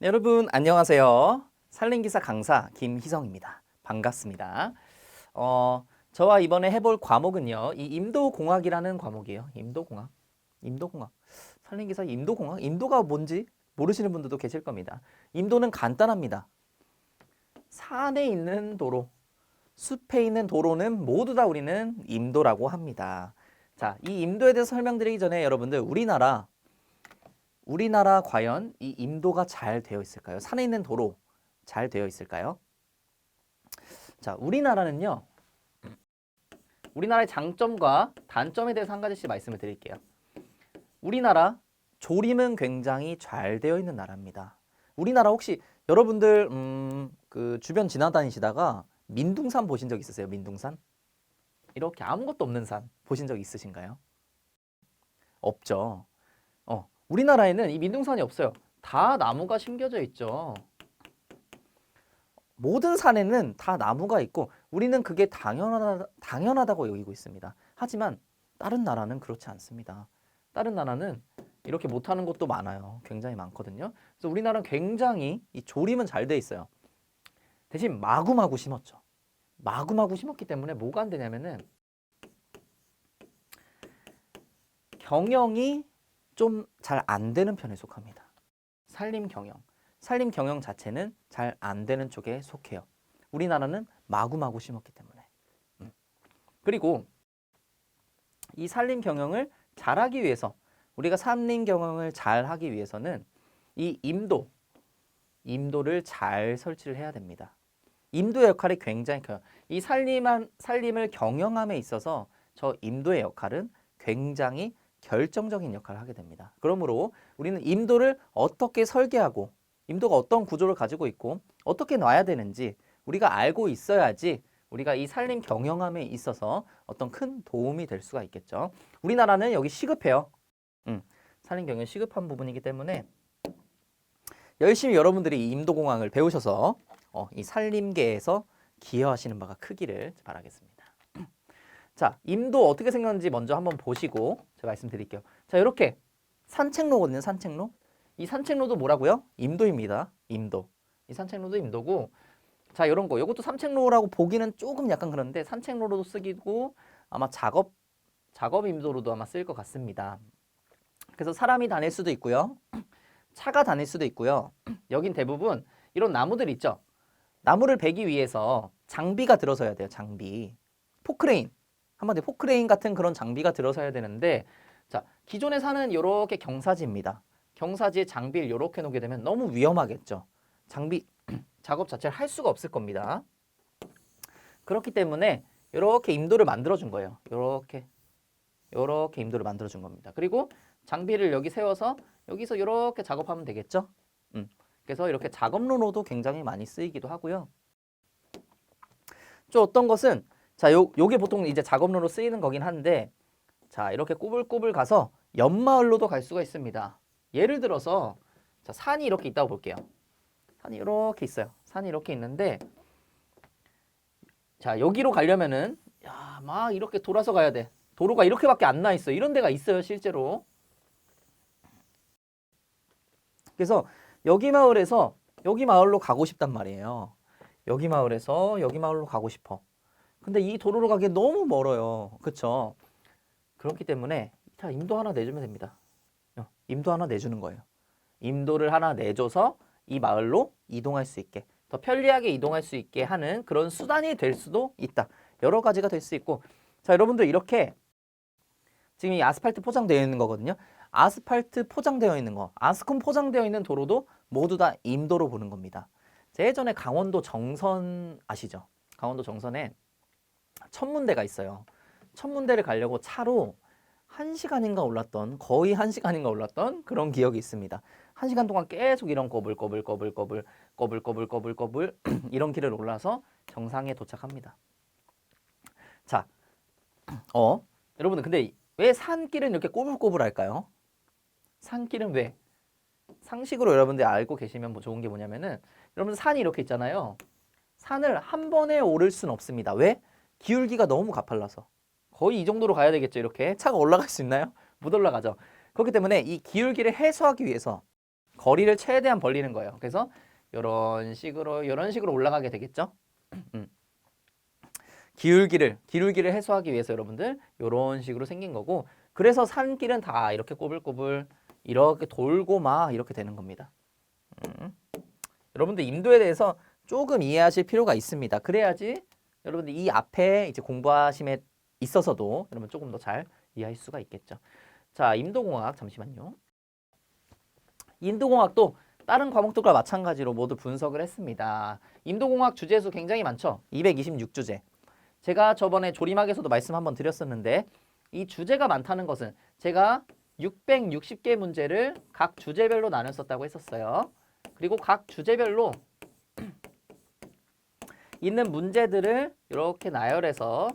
네, 여러분 안녕하세요. 산림기사 강사 김희성입니다. 반갑습니다. 어, 저와 이번에 해볼 과목은요. 이 임도공학이라는 과목이에요. 임도공학. 임도공학. 산림기사 임도공학. 임도가 뭔지 모르시는 분들도 계실 겁니다. 임도는 간단합니다. 산에 있는 도로, 숲에 있는 도로는 모두 다 우리는 임도라고 합니다. 자, 이 임도에 대해서 설명드리기 전에 여러분들 우리나라 우리나라 과연 이 임도가 잘 되어 있을까요? 산에 있는 도로 잘 되어 있을까요? 자, 우리나라는요. 우리나라의 장점과 단점에 대해서 한 가지씩 말씀을 드릴게요. 우리나라 조림은 굉장히 잘 되어 있는 나라입니다. 우리나라 혹시 여러분들 음, 그 주변 지나다니시다가 민둥산 보신 적 있으세요? 민둥산? 이렇게 아무것도 없는 산 보신 적 있으신가요? 없죠. 어, 우리나라에는 이 민둥산이 없어요. 다 나무가 심겨져 있죠. 모든 산에는 다 나무가 있고 우리는 그게 당연하다, 당연하다고 여기고 있습니다. 하지만 다른 나라는 그렇지 않습니다. 다른 나라는 이렇게 못하는 곳도 많아요. 굉장히 많거든요. 그래서 우리나라는 굉장히 이 조림은 잘 돼 있어요. 대신 마구마구 심었죠. 마구마구 심었기 때문에 뭐가 안 되냐면은 경영이 좀 잘 안 되는 편에 속합니다. 산림 경영. 산림 경영 자체는 잘 안 되는 쪽에 속해요. 우리나라는 마구마구 심었기 때문에. 음. 그리고 이 산림 경영을 잘하기 위해서 우리가 산림 경영을 잘 하기 위해서는 이 임도, 임도를 잘 설치를 해야 됩니다. 임도의 역할이 굉장히 커요. 이 산림한, 산림을 경영함에 있어서 저 임도의 역할은 굉장히 결정적인 역할을 하게 됩니다. 그러므로 우리는 임도를 어떻게 설계하고 임도가 어떤 구조를 가지고 있고 어떻게 놔야 되는지 우리가 알고 있어야지 우리가 이 산림 경영함에 있어서 어떤 큰 도움이 될 수가 있겠죠. 우리나라는 여기 시급해요. 음, 산림 경영 시급한 부분이기 때문에 열심히 여러분들이 이 임도공학을 배우셔서 어, 이 산림계에서 기여하시는 바가 크기를 바라겠습니다. 자, 임도 어떻게 생겼는지 먼저 한번 보시고 제가 말씀드릴게요. 자, 이렇게 산책로거든요, 산책로. 이 산책로도 뭐라고요? 임도입니다. 임도. 이 산책로도 임도고 자, 이런 거. 이것도 산책로라고 보기는 조금 약간 그런데 산책로로도 쓰기고 아마 작업 작업 임도로도 아마 쓰일 것 같습니다. 그래서 사람이 다닐 수도 있고요. 차가 다닐 수도 있고요. 여긴 대부분 이런 나무들 있죠. 나무를 베기 위해서 장비가 들어서야 돼요. 장비. 포크레인. 한마디로 포크레인 같은 그런 장비가 들어서야 되는데 자, 기존에 사는 이렇게 경사지입니다. 경사지에 장비를 이렇게 놓게 되면 너무 위험하겠죠. 장비 작업 자체를 할 수가 없을 겁니다. 그렇기 때문에 이렇게 임도를 만들어 준 거예요. 이렇게 이렇게 임도를 만들어 준 겁니다. 그리고 장비를 여기 세워서 여기서 이렇게 작업하면 되겠죠. 음. 그래서 이렇게 작업로로도 굉장히 많이 쓰이기도 하고요. 또 어떤 것은 자, 요 요게 보통 이제 작업로로 쓰이는 거긴 한데 자, 이렇게 꼬불꼬불 가서 옆마을로도 갈 수가 있습니다. 예를 들어서 자, 산이 이렇게 있다고 볼게요. 산이 이렇게 있어요. 산이 이렇게 있는데 자, 여기로 가려면은 야, 막 이렇게 돌아서 가야 돼. 도로가 이렇게밖에 안 나 있어. 이런 데가 있어요, 실제로. 그래서 여기 마을에서 여기 마을로 가고 싶단 말이에요. 여기 마을에서 여기 마을로 가고 싶어. 근데 이 도로로 가기 너무 멀어요. 그쵸? 그렇기 때문에 자, 임도 하나 내주면 됩니다. 어, 임도 하나 내주는 거예요. 임도를 하나 내줘서 이 마을로 이동할 수 있게 더 편리하게 이동할 수 있게 하는 그런 수단이 될 수도 있다. 여러 가지가 될 수 있고 자 여러분들 이렇게 지금 이 아스팔트 포장되어 있는 거거든요. 아스팔트 포장되어 있는 거, 아스콘 포장되어 있는 도로도 모두 다 임도로 보는 겁니다. 제 예전에 강원도 정선 아시죠? 강원도 정선에 천문대가 있어요. 천문대를 가려고 차로 한 시간인가 올랐던 거의 한 시간인가 올랐던 그런 기억이 있습니다. 한 시간 동안 계속 이런 꼬불꼬불 꼬불꼬불 꼬불꼬불 꼬불 꼬불 이런 길을 올라서 정상에 도착합니다. 자, 어 여러분들 근데 왜 산길은 이렇게 꼬불꼬불할까요? 산길은 왜? 상식으로 여러분들 알고 계시면 뭐 좋은 게 뭐냐면은 여러분 산이 이렇게 있잖아요. 산을 한 번에 오를 수는 없습니다. 왜? 기울기가 너무 가팔라서 거의 이 정도로 가야 되겠죠. 이렇게 차가 올라갈 수 있나요? 못 올라가죠. 그렇기 때문에 이 기울기를 해소하기 위해서 거리를 최대한 벌리는 거예요. 그래서 이런 식으로 이런 식으로 올라가게 되겠죠. 음. 기울기를 기울기를 해소하기 위해서 여러분들 이런 식으로 생긴 거고 그래서 산길은 다 이렇게 꼬불꼬불 이렇게 돌고 막 이렇게 되는 겁니다. 음. 여러분들 임도에 대해서 조금 이해하실 필요가 있습니다. 그래야지 여러분들 이 앞에 이제 공부하심에 있어서도 여러분 조금 더 잘 이해할 수가 있겠죠. 자, 임도공학 잠시만요. 인도공학도 다른 과목들과 마찬가지로 모두 분석을 했습니다. 임도공학 주제수 굉장히 많죠. 226주제. 제가 저번에 조림학에서도 말씀 한번 드렸었는데 이 주제가 많다는 것은 제가 660개 문제를 각 주제별로 나눴었다고 했었어요. 그리고 각 주제별로 있는 문제들을 이렇게 나열해서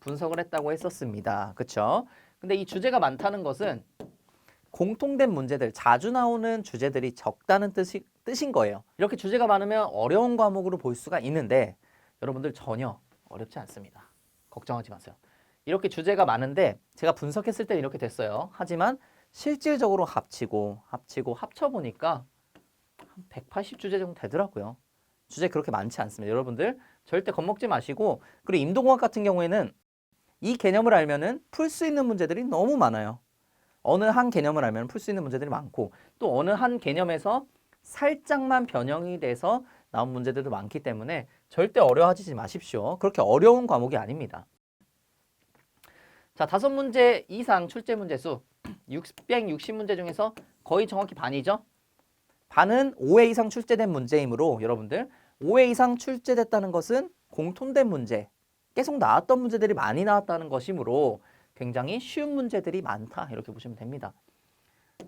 분석을 했다고 했었습니다. 그렇죠? 근데 이 주제가 많다는 것은 공통된 문제들, 자주 나오는 주제들이 적다는 뜻이, 뜻인 거예요. 이렇게 주제가 많으면 어려운 과목으로 볼 수가 있는데 여러분들 전혀 어렵지 않습니다. 걱정하지 마세요. 이렇게 주제가 많은데 제가 분석했을 때 이렇게 됐어요. 하지만 실질적으로 합치고 합치고 합쳐보니까 한 180주제 정도 되더라고요. 주제 그렇게 많지 않습니다. 여러분들 절대 겁먹지 마시고 그리고 임도공학 같은 경우에는 이 개념을 알면은 풀 수 있는 문제들이 너무 많아요. 어느 한 개념을 알면 풀 수 있는 문제들이 많고 또 어느 한 개념에서 살짝만 변형이 돼서 나온 문제들도 많기 때문에 절대 어려워하지 마십시오. 그렇게 어려운 과목이 아닙니다. 자, 다섯 문제 이상 출제 문제 수 660문제 중에서 거의 정확히 반이죠. 반은 5회 이상 출제된 문제이므로 여러분들 5회 이상 출제됐다는 것은 공통된 문제, 계속 나왔던 문제들이 많이 나왔다는 것이므로 굉장히 쉬운 문제들이 많다 이렇게 보시면 됩니다.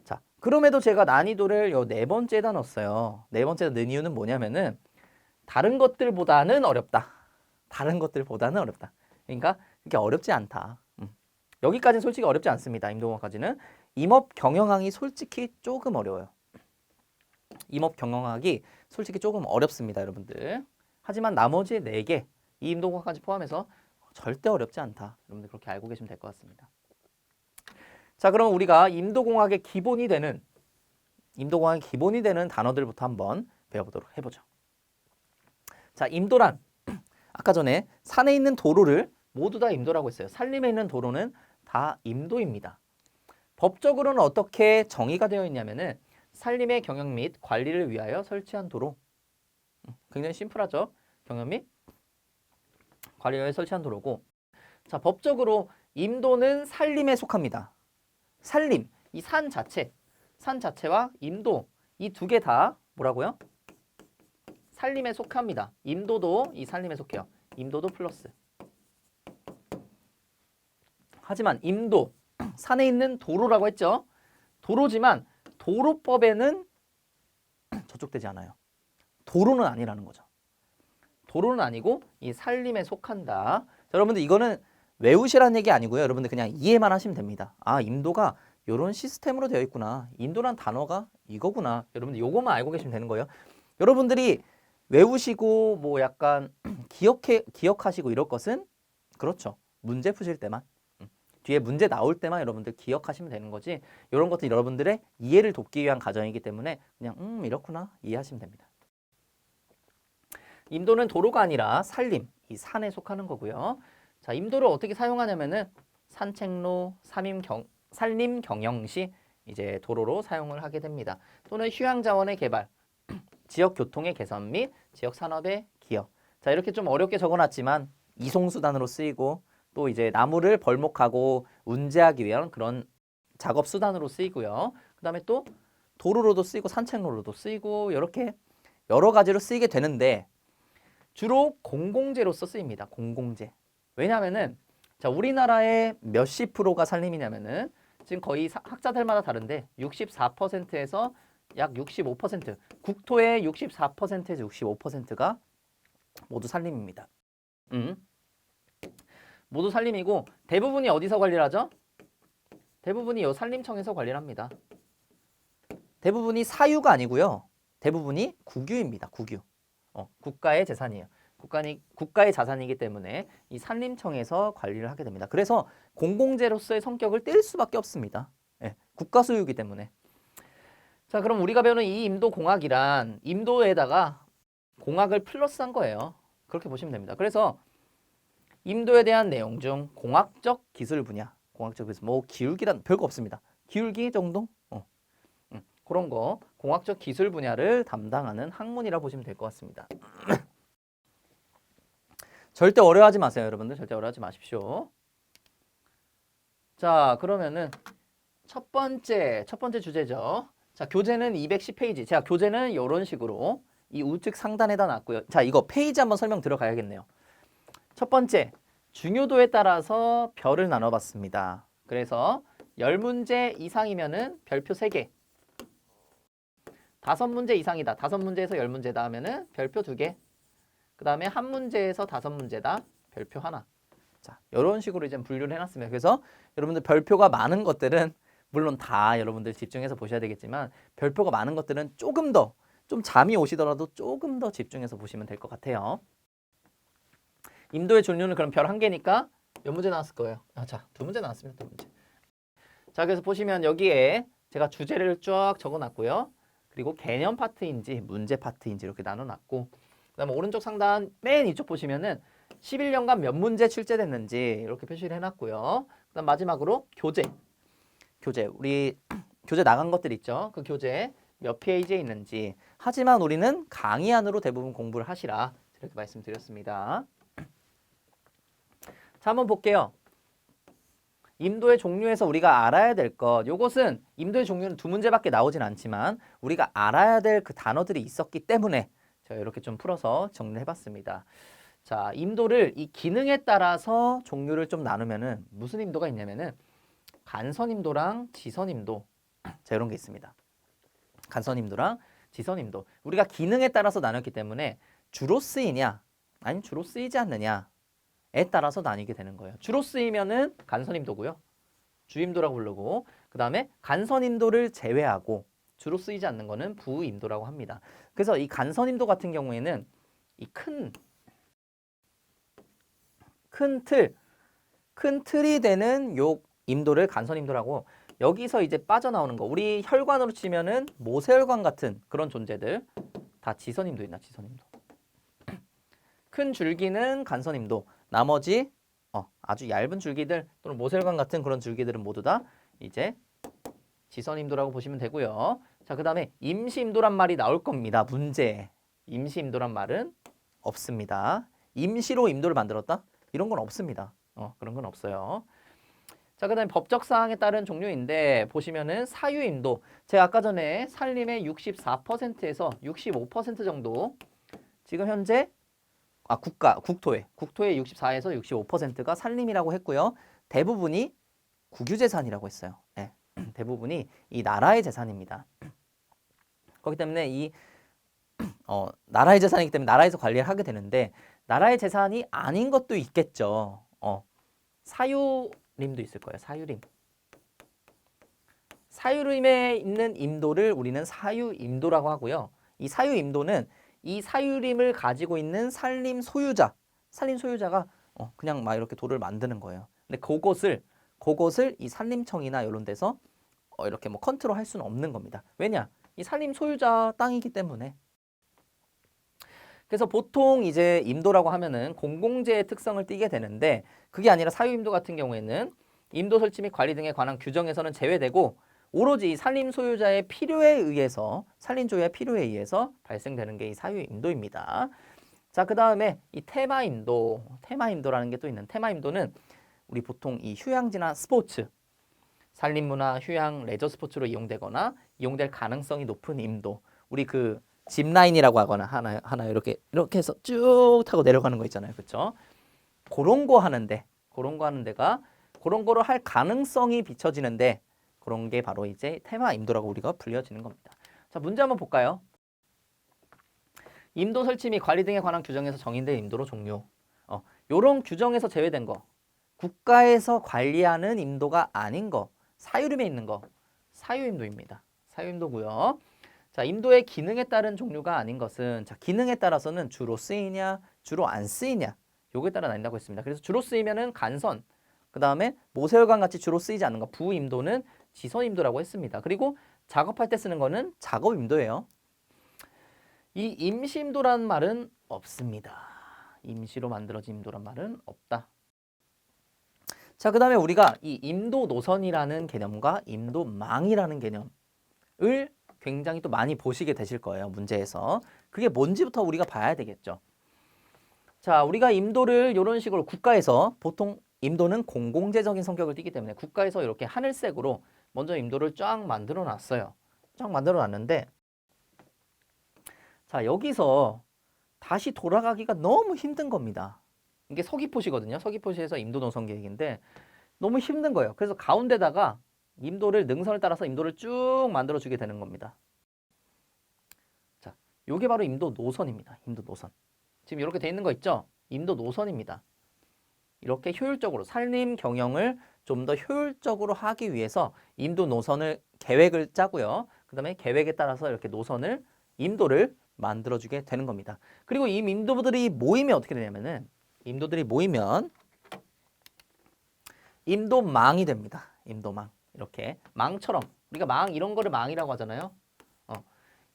자, 그럼에도 제가 난이도를 요 네 번째에다 넣었어요. 네 번째에 넣은 이유는 뭐냐면은 다른 것들보다는 어렵다. 다른 것들보다는 어렵다. 그러니까 이게 어렵지 않다. 음. 여기까지는 솔직히 어렵지 않습니다. 임동원까지는 임업 경영학이 솔직히 조금 어려워요. 임업 경영학이 솔직히 조금 어렵습니다, 여러분들. 하지만 나머지 네 개, 이 임동학까지 포함해서 절대 어렵지 않다. 여러분들 그렇게 알고 계시면 될 것 같습니다. 자, 그럼 우리가 임도공학의 기본이 되는 임도공학의 기본이 되는 단어들부터 한번 배워보도록 해보죠. 자, 임도란 아까 전에 산에 있는 도로를 모두 다 임도라고 했어요. 산림에 있는 도로는 다 임도입니다. 법적으로는 어떻게 정의가 되어 있냐면은 산림의 경영 및 관리를 위하여 설치한 도로. 음, 굉장히 심플하죠. 경영 및 관리를 위하여 설치한 도로고. 자, 법적으로 임도는 산림에 속합니다. 산림, 이 산 자체, 산 자체와 임도 이 두 개 다 뭐라고요? 산림에 속합니다. 임도도 이 산림에 속해요. 임도도 플러스. 하지만 임도, 산에 있는 도로라고 했죠. 도로지만 도로법에는 저촉되지 않아요. 도로는 아니라는 거죠. 도로는 아니고 이 산림에 속한다. 자, 여러분들 이거는 외우시라는 얘기 아니고요. 여러분들 그냥 이해만 하시면 됩니다. 아, 임도가 이런 시스템으로 되어 있구나. 임도란 단어가 이거구나. 여러분들 요것만 알고 계시면 되는 거예요. 여러분들이 외우시고 뭐 약간 기억해 기억하시고 이럴 것은 그렇죠. 문제 푸실 때만 음. 뒤에 문제 나올 때만 여러분들 기억하시면 되는 거지. 이런 것들 여러분들의 이해를 돕기 위한 과정이기 때문에 그냥 음 이렇구나 이해하시면 됩니다. 임도는 도로가 아니라 산림, 이 산에 속하는 거고요. 자, 임도를 어떻게 사용하냐면은 산책로, 산림 경 산림 경영 시 이제 도로로 사용을 하게 됩니다. 또는 휴양 자원의 개발, 지역 교통의 개선 및 지역 산업의 기여. 자, 이렇게 좀 어렵게 적어놨지만 이송 수단으로 쓰이고 또 이제 나무를 벌목하고 운재하기 위한 그런 작업 수단으로 쓰이고요. 그다음에 또 도로로도 쓰이고 산책로로도 쓰이고 이렇게 여러 가지로 쓰이게 되는데 주로 공공재로서 쓰입니다. 공공재. 왜냐하면은 자 우리나라의 몇십 프로가 산림이냐면은 지금 거의 사- 학자들마다 다른데 64%에서 약 65% 국토의 64%에서 65%가 모두 산림입니다. 음. 모두 산림이고 대부분이 어디서 관리를 하죠? 대부분이 요 산림청에서 관리를 합니다. 대부분이 사유가 아니고요. 대부분이 국유입니다. 국유. 어, 국가의 재산이에요. 국가니, 국가의 자산이기 때문에 이 산림청에서 관리를 하게 됩니다. 그래서 공공재로서의 성격을 띨 수밖에 없습니다. 예, 국가 소유이기 때문에. 자, 그럼 우리가 배우는 이 임도 공학이란 임도에다가 공학을 플러스한 거예요. 그렇게 보시면 됩니다. 그래서 임도에 대한 내용 중 공학적 기술 분야, 공학적 기술 뭐 기울기란 별거 없습니다. 기울기 정도? 어. 음, 그런 거 공학적 기술 분야를 담당하는 학문이라 보시면 될 것 같습니다. 절대 어려워하지 마세요, 여러분들. 절대 어려워하지 마십시오. 자, 그러면은 첫 번째 첫 번째 주제죠. 자, 교재는 210페이지. 제가 교재는 이런 식으로 이 우측 상단에다 놨고요. 자, 이거 페이지 한번 설명 들어가야겠네요. 첫 번째, 중요도에 따라서 별을 나눠봤습니다. 그래서 10문제 이상이면은 별표 3개. 다섯 문제 이상이다. 다섯 문제에서 10문제다 하면은 별표 2개. 그 다음에 한 문제에서 다섯 문제다. 별표 하나. 자, 이런 식으로 이제 분류를 해놨습니다. 그래서 여러분들 별표가 많은 것들은 물론 다 여러분들 집중해서 보셔야 되겠지만 별표가 많은 것들은 조금 더 좀 잠이 오시더라도 조금 더 집중해서 보시면 될 것 같아요. 임도의 종류는 그럼 별 한 개니까 몇 문제 나왔을 거예요? 아, 자, 두 문제 나왔습니다. 두 문제. 자, 그래서 보시면 여기에 제가 주제를 쫙 적어놨고요. 그리고 개념 파트인지 문제 파트인지 이렇게 나눠놨고 그다음에 오른쪽 상단 맨 이쪽 보시면은 11년간 몇 문제 출제됐는지 이렇게 표시를 해놨고요. 그다음 마지막으로 교재. 교재 우리 교재 나간 것들 있죠. 그 교재 몇 페이지에 있는지. 하지만 우리는 강의 안으로 대부분 공부를 하시라 이렇게 말씀드렸습니다. 자, 한번 볼게요. 임도의 종류에서 우리가 알아야 될 것. 요것은 임도의 종류는 두 문제밖에 나오진 않지만 우리가 알아야 될 그 단어들이 있었기 때문에 제가 이렇게 좀 풀어서 정리를 해봤습니다. 자, 임도를 이 기능에 따라서 종류를 좀 나누면은 무슨 임도가 있냐면은 간선임도랑 지선임도 자 이런 게 있습니다. 간선임도랑 지선임도 우리가 기능에 따라서 나눴기 때문에 주로 쓰이냐 아니면 주로 쓰이지 않느냐 에 따라서 나뉘게 되는 거예요. 주로 쓰이면은 간선임도고요. 주임도라고 부르고 그 다음에 간선임도를 제외하고 주로 쓰이지 않는 거는 부임도라고 합니다. 그래서 이 간선임도 같은 경우에는 이 큰 큰 틀, 큰 틀이 되는 요 임도를 간선임도라고 여기서 이제 빠져나오는 거. 우리 혈관으로 치면은 모세혈관 같은 그런 존재들 다 지선임도 있나 지선임도. 큰 줄기는 간선임도. 나머지 어, 아주 얇은 줄기들 또는 모세혈관 같은 그런 줄기들은 모두 다 이제 지선 임도라고 보시면 되고요. 자, 그 다음에 임시 임도란 말이 나올 겁니다. 문제. 임시 임도란 말은 없습니다. 임시로 임도를 만들었다? 이런 건 없습니다. 어, 그런 건 없어요. 자, 그 다음에 법적 사항에 따른 종류인데 보시면은 사유임도 제가 아까 전에 산림의 64%에서 65% 정도 지금 현재 아 국가 국토의 국토의 64에서 65%가 산림이라고 했고요. 대부분이 국유재산이라고 했어요. 네. 대부분이 이 나라의 재산입니다. 그렇기 때문에 이 어, 나라의 재산이기 때문에 나라에서 관리를 하게 되는데 나라의 재산이 아닌 것도 있겠죠. 어, 사유림도 있을 거예요. 사유림. 사유림에 있는 임도를 우리는 사유임도라고 하고요. 이 사유임도는 이 사유림을 가지고 있는 산림 소유자, 산림 소유자가 어, 그냥 막 이렇게 도를 만드는 거예요. 근데 그것을 그것을 이 산림청이나 이런 데서 어, 이렇게 뭐 컨트롤 할 수는 없는 겁니다. 왜냐? 이 산림 소유자 땅이기 때문에. 그래서 보통 이제 임도라고 하면은 공공재의 특성을 띠게 되는데 그게 아니라 사유임도 같은 경우에는 임도 설치 및 관리 등에 관한 규정에서는 제외되고 오로지 이 산림 소유자의 필요에 의해서 산림 조의 필요에 의해서 발생되는 게 이 사유임도입니다. 자, 그 다음에 이 테마임도, 테마임도라는 게 또 있는 테마임도는 우리 보통 이 휴양지나 스포츠, 산림문화, 휴양, 레저 스포츠로 이용되거나 이용될 가능성이 높은 임도. 우리 그 짚라인이라고 하거나 하나 하나 이렇게 이렇게 해서 쭉 타고 내려가는 거 있잖아요. 그렇죠? 그런 거 하는데 그런 거 하는 데가 그런 거를 할 가능성이 비춰지는데 그런 게 바로 이제 테마 임도라고 우리가 불려지는 겁니다. 자, 문제 한번 볼까요? 임도 설치 및 관리 등에 관한 규정에서 정의된 임도로 종료. 어, 요런 규정에서 제외된 거. 국가에서 관리하는 임도가 아닌 거. 사유림에 있는 거. 사유임도입니다. 사유임도고요. 자, 임도의 기능에 따른 종류가 아닌 것은 자, 기능에 따라서는 주로 쓰이냐, 주로 안 쓰이냐. 요거에 따라 나뉜다고 했습니다. 그래서 주로 쓰이면은 간선, 그 다음에 모세혈관 같이 주로 쓰이지 않는 거 부임도는 지선 임도라고 했습니다. 그리고 작업할 때 쓰는 거는 작업 임도예요. 이 임시 임도라는 말은 없습니다. 임시로 만들어진 임도란 말은 없다. 자, 그 다음에 우리가 이 임도 노선이라는 개념과 임도망이라는 개념을 굉장히 또 많이 보시게 되실 거예요. 문제에서. 그게 뭔지부터 우리가 봐야 되겠죠. 자, 우리가 임도를 이런 식으로 국가에서 보통 임도는 공공재적인 성격을 띠기 때문에 국가에서 이렇게 하늘색으로 먼저 임도를 쫙 만들어 놨어요. 쫙 만들어 놨는데 자, 여기서 다시 돌아가기가 너무 힘든 겁니다. 이게 서귀포시거든요. 서귀포시에서 임도 노선 계획인데 너무 힘든 거예요. 그래서 가운데다가 임도를 능선을 따라서 임도를 쭉 만들어 주게 되는 겁니다. 자, 요게 바로 임도 노선입니다. 임도 노선. 지금 이렇게 돼 있는 거 있죠? 임도 노선입니다. 이렇게 효율적으로 산림 경영을 좀 더 효율적으로 하기 위해서 임도 노선을 계획을 짜고요. 그 다음에 계획에 따라서 이렇게 노선을 임도를 만들어 주게 되는 겁니다. 그리고 이 임도들이 모이면 어떻게 되냐면은 임도들이 모이면 임도망이 됩니다. 임도망. 이렇게 망처럼 우리가 망 이런 거를 망이라고 하잖아요. 어.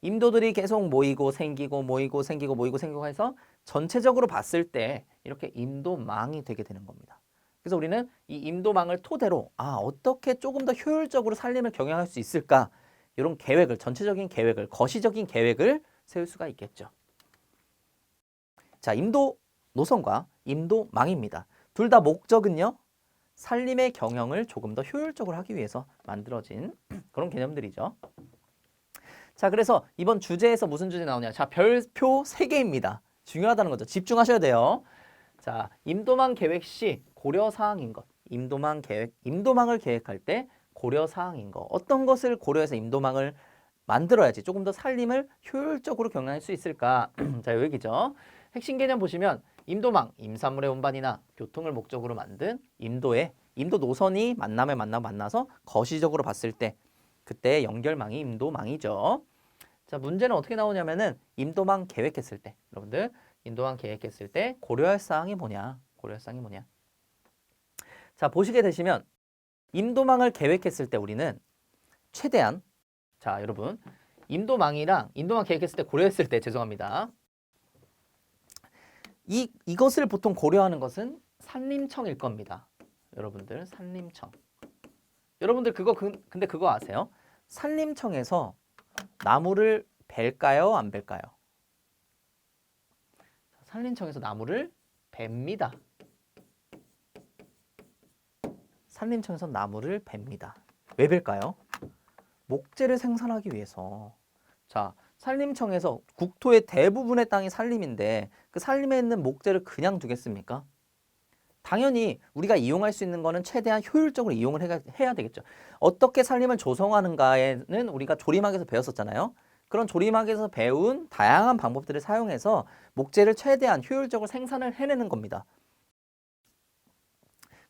임도들이 계속 모이고 생기고 모이고 생기고 모이고 생기고 해서 전체적으로 봤을 때 이렇게 임도망이 되게 되는 겁니다. 그래서 우리는 이 임도망을 토대로 아 어떻게 조금 더 효율적으로 살림을 경영할 수 있을까 이런 계획을 전체적인 계획을 거시적인 계획을 세울 수가 있겠죠. 자 임도 노선과 임도망입니다. 둘 다 목적은요 살림의 경영을 조금 더 효율적으로 하기 위해서 만들어진 그런 개념들이죠. 자, 그래서 이번 주제에서 무슨 주제 나오냐? 자, 별표 세개입니다 중요하다는 거죠. 집중하셔야 돼요. 자, 임도망 계획 시 고려 사항인 것. 임도망 계획, 임도망을 계획할 때 고려 사항인 것. 어떤 것을 고려해서 임도망을 만들어야지 조금 더 살림을 효율적으로 경영할 수 있을까? 자, 여기죠. 핵심 개념 보시면 임도망, 임산물의 운반이나 교통을 목적으로 만든 임도의 임도 노선이 만남에 만나 만나서 거시적으로 봤을 때 그때 연결망이 임도망이죠. 자, 문제는 어떻게 나오냐면은 임도망 계획했을 때 여러분들 임도망 계획했을 때 고려할 사항이 뭐냐? 고려할 사항이 뭐냐? 자, 보시게 되시면 임도망을 계획했을 때 우리는 최대한 자, 여러분 임도망이랑 임도망 계획했을 때 고려했을 때 죄송합니다. 이 이것을 보통 고려하는 것은 산림청일 겁니다. 여러분들 산림청. 여러분들 그거 그, 근데 그거 아세요? 산림청에서 나무를 벨까요? 안 벨까요? 산림청에서 나무를 뱁니다. 산림청에서 나무를 뱁니다. 왜 벨까요? 목재를 생산하기 위해서. 자, 산림청에서 국토의 대부분의 땅이 산림인데 그 산림에 있는 목재를 그냥 두겠습니까? 당연히 우리가 이용할 수 있는 거는 최대한 효율적으로 이용을 해가, 해야 되겠죠. 어떻게 산림을 조성하는가에는 우리가 조림학에서 배웠었잖아요. 그런 조림학에서 배운 다양한 방법들을 사용해서 목재를 최대한 효율적으로 생산을 해내는 겁니다.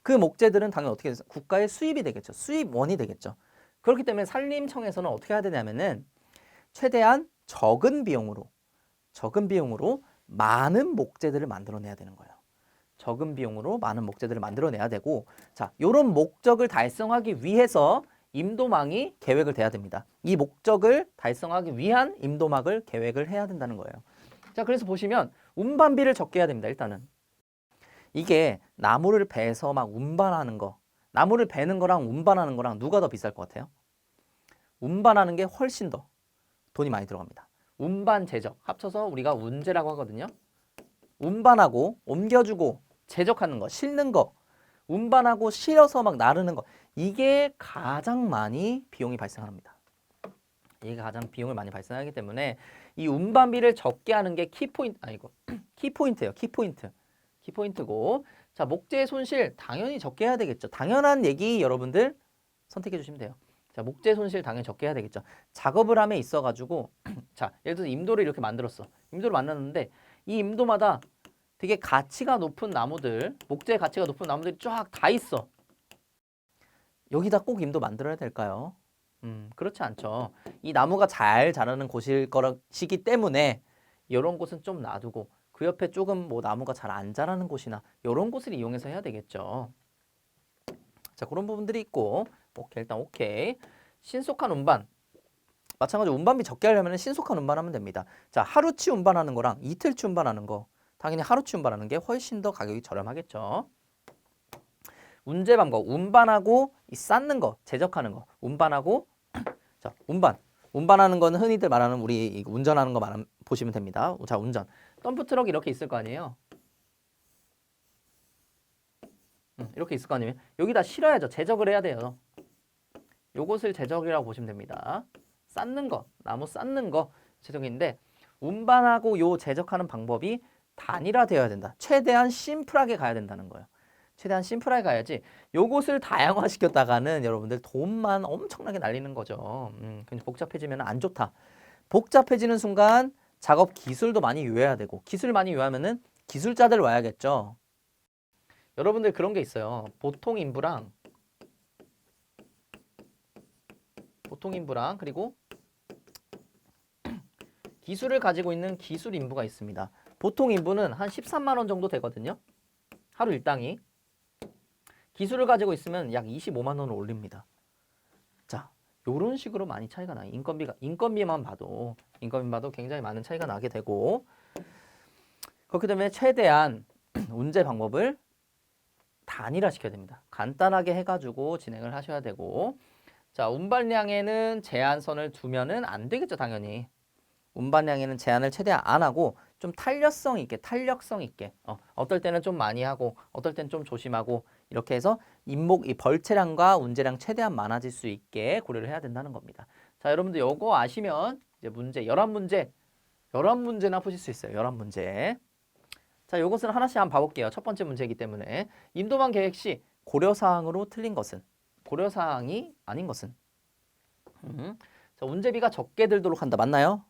그 목재들은 당연히 어떻게 돼서 국가의 수입이 되겠죠. 수입원이 되겠죠. 그렇기 때문에 산림청에서는 어떻게 해야 되냐면은 최대한 적은 비용으로 적은 비용으로 많은 목재들을 만들어내야 되는 거예요. 적은 비용으로 많은 목재들을 만들어내야 되고 자 이런 목적을 달성하기 위해서 임도망이 계획을 돼야 됩니다. 이 목적을 달성하기 위한 임도막을 계획을 해야 된다는 거예요. 자 그래서 보시면 운반비를 적게 해야 됩니다. 일단은 이게 나무를 베서 막 운반하는 거 나무를 베는 거랑 운반하는 거랑 누가 더 비쌀 것 같아요? 운반하는 게 훨씬 더 돈이 많이 들어갑니다. 운반 제적 합쳐서 우리가 운제라고 하거든요. 운반하고 옮겨주고 제적하는 거, 실는 거, 운반하고 실어서 막 나르는 거 이게 가장 많이 비용이 발생합니다. 이게 가장 비용을 많이 발생하기 때문에 이 운반비를 적게 하는 게 키포인트 아니고 키포인트예요. 키포인트. 키포인트고 자 목재 손실 당연히 적게 해야 되겠죠. 당연한 얘기 여러분들 선택해 주시면 돼요. 자 목재 손실 당연히 적게 해야 되겠죠. 작업을 함에 있어 가지고 자 예를 들어서 임도를 이렇게 만들었어. 임도를 만들었는데 이 임도마다 되게 가치가 높은 나무들, 목재 가치가 높은 나무들이 쫙 다 있어. 여기다 꼭 임도 만들어야 될까요? 음, 그렇지 않죠. 이 나무가 잘 자라는 곳일 것이기 때문에 이런 곳은 좀 놔두고 그 옆에 조금 뭐 나무가 잘 안 자라는 곳이나 이런 곳을 이용해서 해야 되겠죠. 자, 그런 부분들이 있고 오케이, 일단 오케이. 신속한 운반. 마찬가지로 운반비 적게 하려면 신속한 운반하면 됩니다. 자, 하루치 운반하는 거랑 이틀치 운반하는 거 당연히 하루치 운반하는 게 훨씬 더 가격이 저렴하겠죠. 운제 방법, 운반하고 이 쌓는 거, 제적하는 거, 운반하고 자, 운반. 운반하는 거는 흔히들 말하는 우리 이 운전하는 거 말하, 보시면 됩니다. 자, 운전. 덤프 트럭 이렇게 있을 거 아니에요. 음, 이렇게 있을 거 아니에요. 여기다 실어야죠. 제적을 해야 돼요. 요것을 제적이라고 보시면 됩니다. 쌓는 거, 나무 쌓는 거 제적인데 운반하고 요 제적하는 방법이 단일화되어야 된다. 최대한 심플하게 가야 된다는 거예요. 최대한 심플하게 가야지 요것을 다양화시켰다가는 여러분들 돈만 엄청나게 날리는 거죠. 음, 복잡해지면 안 좋다. 복잡해지는 순간 작업 기술도 많이 유해야 되고 기술 많이 유하면은 기술자들 와야겠죠. 여러분들 그런 게 있어요. 보통 인부랑 보통 인부랑 그리고 기술을 가지고 있는 기술 인부가 있습니다. 보통 인부는 한 13만 원 정도 되거든요. 하루 일당이. 기술을 가지고 있으면 약 25만 원을 올립니다. 자, 요런 식으로 많이 차이가 나요. 인건비가 인건비만 봐도 인건비 봐도 굉장히 많은 차이가 나게 되고 그렇기 때문에 최대한 운제 방법을 단일화 시켜야 됩니다. 간단하게 해가지고 진행을 하셔야 되고 자 운반량에는 제한선을 두면은 안 되겠죠 당연히 운반량에는 제한을 최대한 안 하고 좀 탄력성 있게 탄력성 있게 어, 어떨 때는 좀 많이 하고 어떨 때는 좀 조심하고 이렇게 해서 인목 이 벌채량과 운제량 최대한 많아질 수 있게 고려를 해야 된다는 겁니다. 자 여러분들 요거 아시면 이제 문제 11문제 11문제나 푸실 수 있어요. 11문제 자 요것은 하나씩 한번 봐 볼게요. 첫 번째 문제이기 때문에 인도만 계획 시 고려 사항으로 틀린 것은 고려 사항이 아닌 것은 음. 자 운제비가 적게 들도록 한다 맞나요?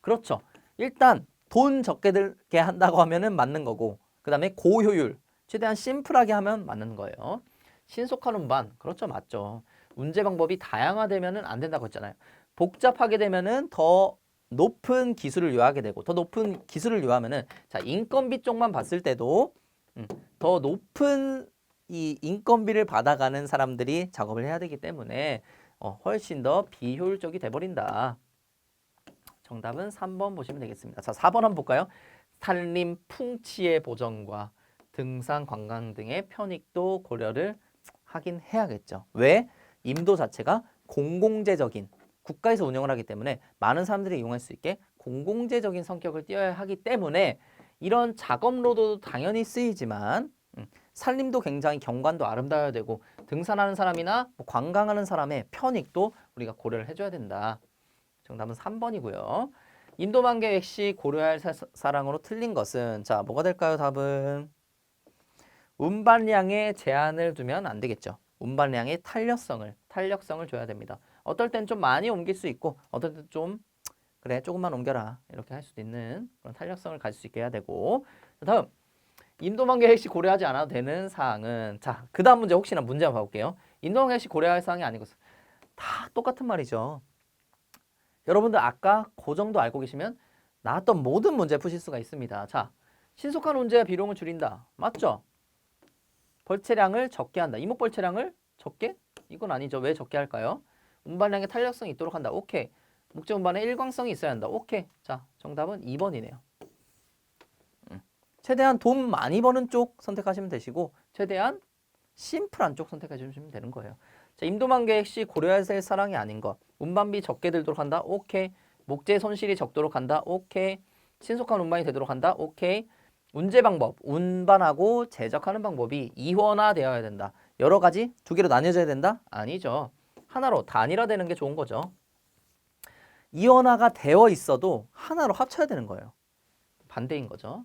그렇죠. 일단 돈 적게 들게 한다고 하면은 맞는 거고 그 다음에 고효율 최대한 심플하게 하면 맞는 거예요. 신속한 운반 그렇죠 맞죠. 운제 방법이 다양화되면은 안 된다고 했잖아요. 복잡하게 되면은 더 높은 기술을 요하게 되고 더 높은 기술을 요하면은 자 인건비 쪽만 봤을 때도 음, 더 높은 이 인건비를 받아가는 사람들이 작업을 해야 되기 때문에 어, 훨씬 더 비효율적이 돼버린다. 정답은 3번 보시면 되겠습니다. 자, 4번 한번 볼까요? 산림 풍치의 보전과 등산 관광 등의 편익도 고려를 하긴 해야겠죠. 왜? 임도 자체가 공공재적인 국가에서 운영을 하기 때문에 많은 사람들이 이용할 수 있게 공공재적인 성격을 띄어야 하기 때문에 이런 작업로도 당연히 쓰이지만 음, 산림도 굉장히 경관도 아름다워야 되고 등산하는 사람이나 뭐 관광하는 사람의 편익도 우리가 고려를 해줘야 된다. 정답은 3번이고요. 인도만 계획 시 고려할 사, 사랑으로 틀린 것은 자 뭐가 될까요? 답은 운반량에 제한을 두면 안 되겠죠. 운반량의 탄력성을 탄력성을 줘야 됩니다. 어떨 땐 좀 많이 옮길 수 있고 어떨 땐 좀 그래 조금만 옮겨라 이렇게 할 수도 있는 그런 탄력성을 가질 수 있게 해야 되고 다음 인도만 계획 시 고려하지 않아도 되는 사항은 자 그 다음 문제 혹시나 문제 한번 봐볼게요. 인도만 계획 시 고려할 사항이 것은 다 똑같은 말이죠. 여러분들 아까 그 정도 알고 계시면 나왔던 모든 문제 푸실 수가 있습니다. 자, 신속한 운제와 비용을 줄인다. 맞죠? 벌채량을 적게 한다. 이목 벌채량을 적게? 이건 아니죠. 왜 적게 할까요? 운반량의 탄력성이 있도록 한다. 오케이. 목적 운반에 일관성이 있어야 한다. 오케이. 자, 정답은 2번이네요. 음. 최대한 돈 많이 버는 쪽 선택하시면 되시고 최대한 심플한 쪽 선택해 주시면 되는 거예요. 자, 임도만 계획 시 고려해야 될 사항이 아닌 것. 운반비 적게 들도록 한다. 오케이. 목재 손실이 적도록 한다. 오케이. 신속한 운반이 되도록 한다. 오케이. 운제 방법, 운반하고 제작하는 방법이 이원화되어야 된다. 여러 가지 두 개로 나뉘어져야 된다? 아니죠. 하나로 단일화되는 게 좋은 거죠. 이원화가 되어 있어도 하나로 합쳐야 되는 거예요. 반대인 거죠.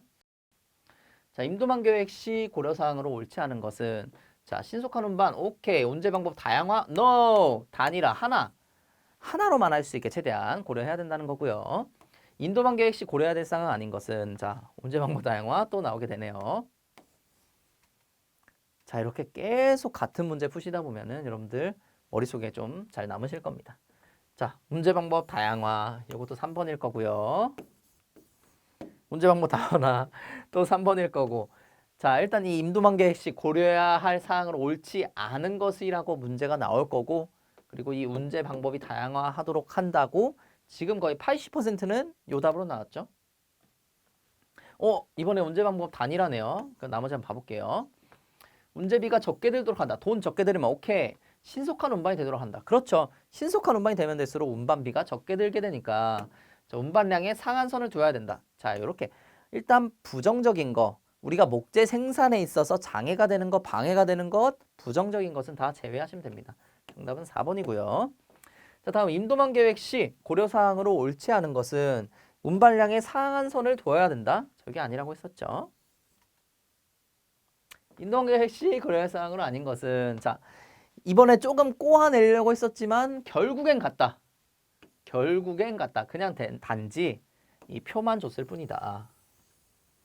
자, 임도만 계획 시 고려 사항으로 옳지 않은 것은 자, 신속한 운반 오케이. 운제 방법 다양화 no. 단일화 하나. 하나로만 할 수 있게 최대한 고려해야 된다는 거고요. 인도만 계획 시 고려해야 될 사항은 아닌 것은 자, 운제 방법 다양화 또 나오게 되네요. 자, 이렇게 계속 같은 문제 푸시다 보면은 여러분들 머릿속에 좀 잘 남으실 겁니다. 자, 문제 방법 다양화. 이것도 3번일 거고요. 문제 방법 다양화 또 3번일 거고. 자, 일단 이 임도만 계획 시 고려해야 할 사항을 옳지 않은 것이라고 문제가 나올 거고 그리고 이 운제 방법이 다양화하도록 한다고 지금 거의 80%는 요 답으로 나왔죠. 어, 이번에 문제 방법 단일하네요. 그 나머지 한번 봐볼게요. 운제비가 적게 들도록 한다. 돈 적게 들으면 오케이. 신속한 운반이 되도록 한다. 그렇죠. 신속한 운반이 되면 될수록 운반비가 적게 들게 되니까 자, 운반량의 상한선을 둬야 된다. 자, 이렇게 일단 부정적인 거 우리가 목재 생산에 있어서 장애가 되는 것, 방해가 되는 것, 부정적인 것은 다 제외하시면 됩니다. 정답은 4번이고요. 자, 다음 임도만 계획 시 고려 사항으로 옳지 않은 것은 운반량의 상한선을 둬야 된다. 저게 아니라고 했었죠. 임도만 계획 시 고려 사항으로 아닌 것은 자, 이번에 조금 꼬아내려고 했었지만 결국엔 같다. 결국엔 같다. 그냥 된- 단지 이 표만 줬을 뿐이다.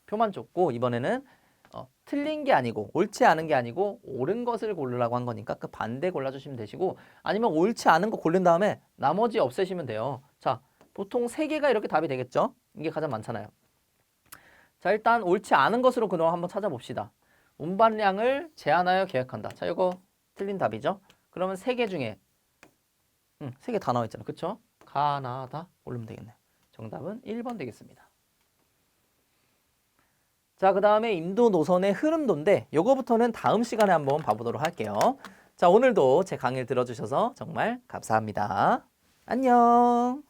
표만 줬고 이번에는 어, 틀린 게 아니고 옳지 않은 게 아니고 옳은 것을 고르라고 한 거니까 그 반대 골라주시면 되시고 아니면 옳지 않은 거 고른 다음에 나머지 없애시면 돼요. 자, 보통 세 개가 이렇게 답이 되겠죠? 이게 가장 많잖아요. 자, 일단 옳지 않은 것으로 그동안 한번 찾아봅시다. 운반량을 제한하여 계획한다. 자, 이거 틀린 답이죠? 그러면 세 개 중에 음, 세 개 다 나와 있잖아. 그쵸? 가나다 고르면 되겠네요. 정답은 1번 되겠습니다. 자, 그 다음에 인도 노선의 흐름도인데 요거부터는 다음 시간에 한번 봐보도록 할게요. 자, 오늘도 제 강의를 들어주셔서 정말 감사합니다. 안녕.